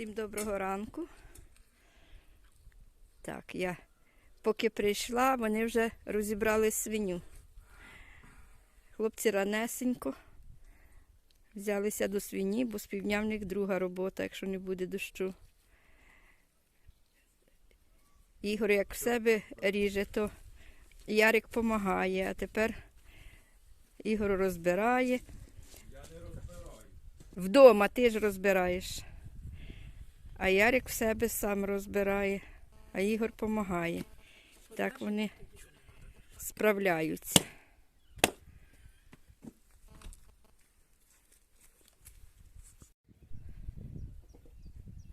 Всім доброго ранку. Так, я поки прийшла, вони вже розібрали свиню. Хлопці ранесенько взялися до свині, бо з півдня в них друга робота, якщо не буде дощу. Ігор як в себе ріже, то Ярик допомагає, а тепер Ігор розбирає. Вдома ти ж розбираєш. А Ярик в себе сам розбирає, а Ігор допомагає. Так вони справляються.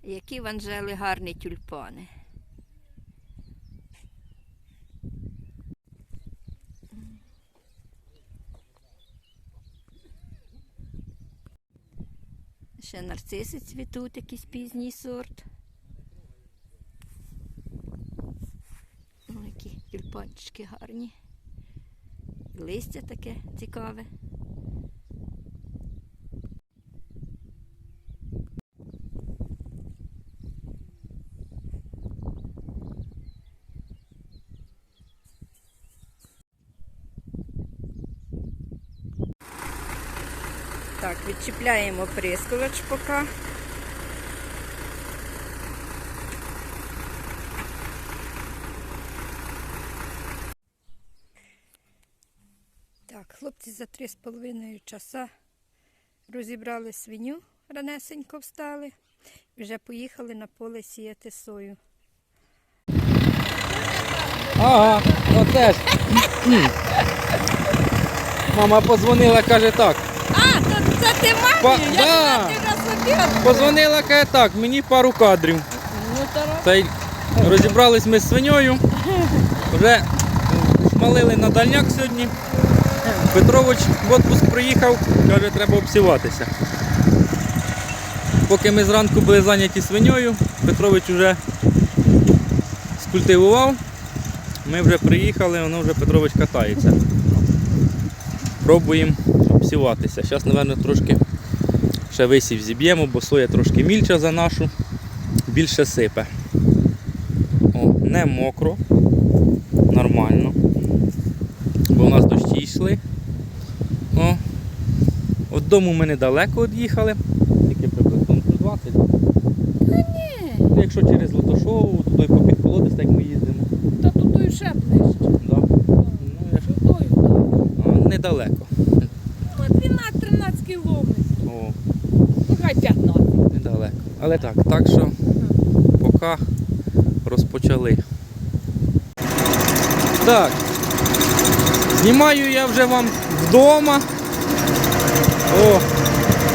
Які в Анжели гарні тюльпани. Ще нарциси цвітуть, якийсь пізній сорт. Ну, які тюльпанчики гарні. Листя таке цікаве. Так, відчіпляємо прискувач поки. Так, хлопці за три з половиною часа розібрали свиню, ранесенько встали. Вже поїхали на поле сіяти сою. Ага, оце ж. Мама позвонила, каже так. А, ти мамі? да. Я думала, ти на собі. Позвонила, каже так, мені пару кадрів. Ну, то Та й розібрались ми з свиньою. Вже шмалили на дальняк сьогодні. Петрович в отпуск приїхав, каже, треба обсіватися. Поки ми зранку були зайняті свиньою, Петрович вже скультивував. Ми вже приїхали, воно вже Петрович катається. Пробуємо обсіватися. Зараз, мабуть, трошки ще висів зіб'ємо, бо соя трошки мільча за нашу, більше сипе. О, не мокро, нормально. Бо у нас дощі йшли. О, От дому ми недалеко від'їхали. Тільки приблизно кілометрів 20. ні. Ну, Якщо через Лотошову, туди по підколодець, так ми їздимо. Та тут ще ближче. Да. Ну, я ж, Тою. а, недалеко. Ну, 12-13 кілометрів. О, Ну, хай 15. недалеко. Але так, так що поки розпочали. Так. Знімаю я вже вам вдома. О,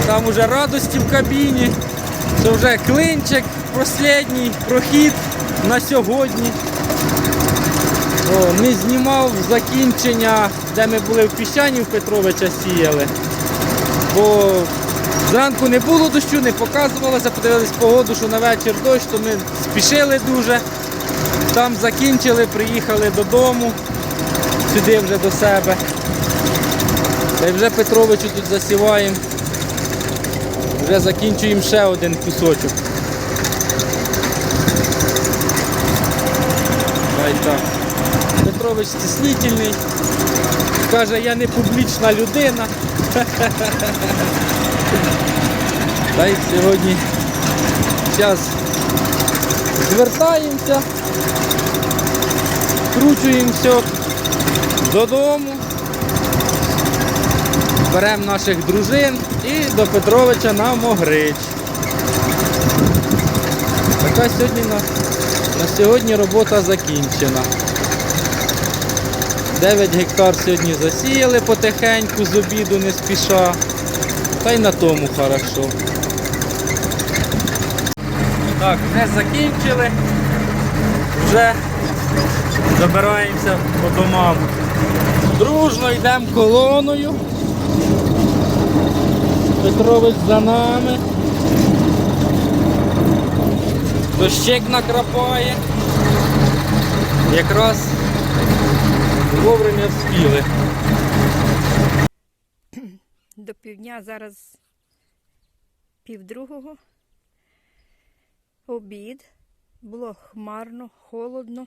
там уже радості в кабіні. Що вже клинчик, останній прохід на сьогодні. О, не знімав закінчення, де ми були в піщані в Петровича сіяли. Бо зранку не було дощу, не показувалося, подивились погоду, що на вечір дощ, то ми спішили дуже. Там закінчили, приїхали додому, сюди вже до себе. Та й вже Петровичу тут засіваємо. Вже закінчуємо ще один кусочок. Та й так. Петрович стіснительний. Каже, я не публічна людина. Та й сьогодні зараз звертаємося, скручуємо додому, беремо наших дружин і до Петровича на Могрич. Така сьогодні на, на сьогодні робота закінчена. 9 гектар сьогодні засіяли потихеньку з обіду не спіша. Та й на тому хорошо. Так, вже закінчили. Вже забираємося по домам. Дружно йдемо колоною. Петрович за нами. Дощик накрапає. Якраз вовремя вспіли. До півдня зараз півдругого. обід. Було хмарно, холодно.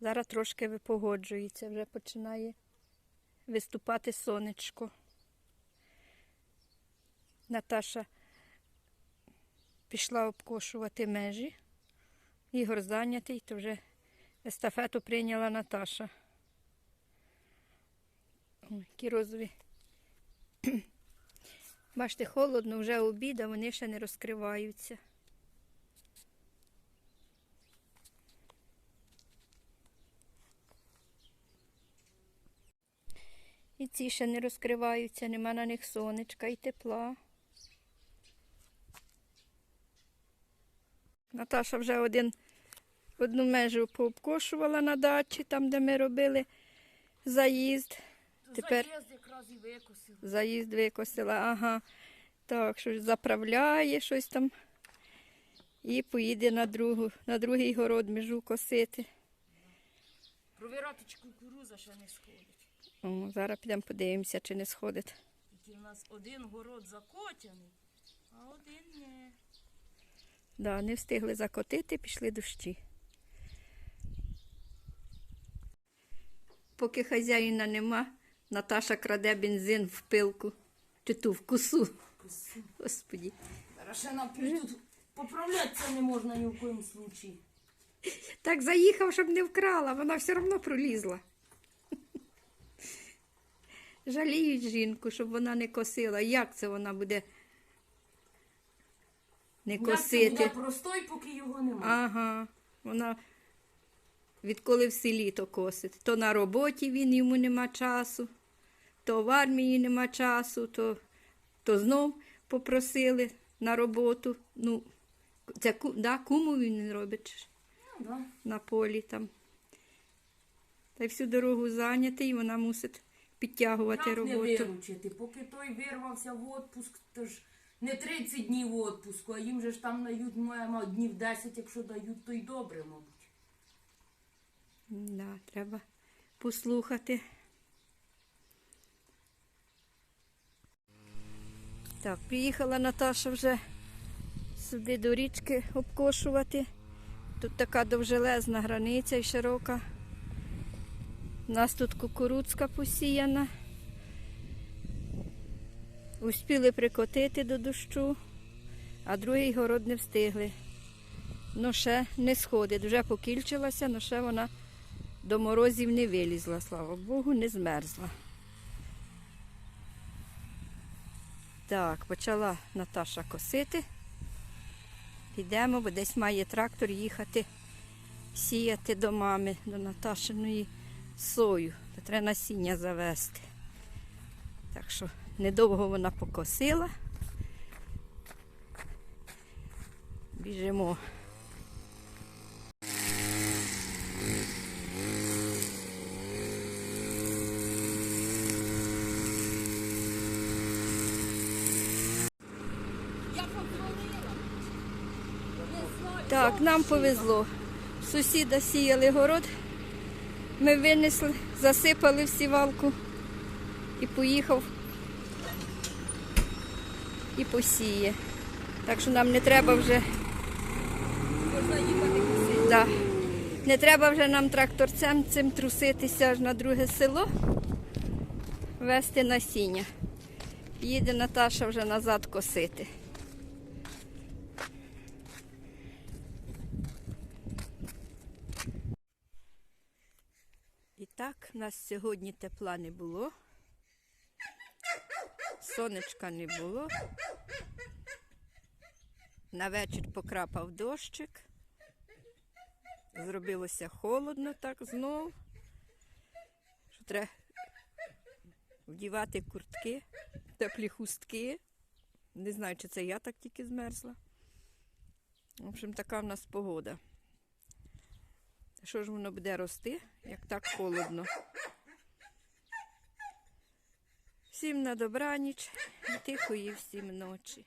Зараз трошки випогоджується, вже починає виступати сонечко. Наташа пішла обкошувати межі. Ігор зайнятий, то вже естафету прийняла Наташа. Ой, які розові. Бачите, холодно, вже обід, а вони ще не розкриваються. І ці ще не розкриваються, нема на них сонечка і тепла. Наташа вже один, одну межу пообкошувала на дачі, там, де ми робили заїзд. Тепер Заїзд якраз і викосив. заїзд викосила, ага. Так, щось заправляє щось там. І поїде на, другу, на другий город межу косити. Провірати, чи кукуруза ще не сходить. О, зараз підемо подивимося, чи не сходить. Тільки в нас один город закотяний, а один не. Да, не встигли закотити, пішли дощі. Поки хазяїна нема, Наташа краде бензин в пилку. Чи ту в косу. Господі. Нам тут поправлятися не можна ні в коїм случаї. Так заїхав, щоб не вкрала, вона все одно пролізла. Жаліють жінку, щоб вона не косила. Як це вона буде не Як це косити? буде простой, поки його немає. Ага, вона відколи в селі то косить. То на роботі він йому нема часу, то в армії нема часу, то, то знов попросили на роботу. Ну, це да, куму він робить Ну, да. на полі там. Та й всю дорогу зайнятий, вона мусить підтягувати Як не виручити? Поки той вирвався в отпуск, то ж не 30 днів отпуску, а їм же ж там дають, маємо днів 10, якщо дають, то й добре, мабуть. Да, треба послухати. Так, приїхала Наташа вже сюди до річки обкошувати. Тут така довжелезна границя і широка. У нас тут кукурудзка посіяна. Успіли прикотити до дощу, а другий город не встигли. Ну, ще не сходить. Вже покільчилася, але ще вона до морозів не вилізла, слава Богу, не змерзла. Так, почала Наташа косити. Підемо, бо десь має трактор їхати сіяти до мами, до Наташиної сою. Треба насіння завести. Так що недовго вона покосила. Біжимо. Так, нам повезло. Сусіда сіяли город. Ми винесли, засипали в сівалку і поїхав і посіє. Так що нам не треба вже. Можна їхати косити. Да, не треба вже нам тракторцем цим труситися аж на друге село, вести насіння. Їде Наташа вже назад косити. І так, в нас сьогодні тепла не було. Сонечка не було. На вечір покрапав дощик. Зробилося холодно так знов. Що треба вдівати куртки, теплі хустки. Не знаю, чи це я так тільки змерзла. В общем, така в нас погода. Що ж воно буде рости, як так холодно? Всім на добраніч, і тихої всім ночі.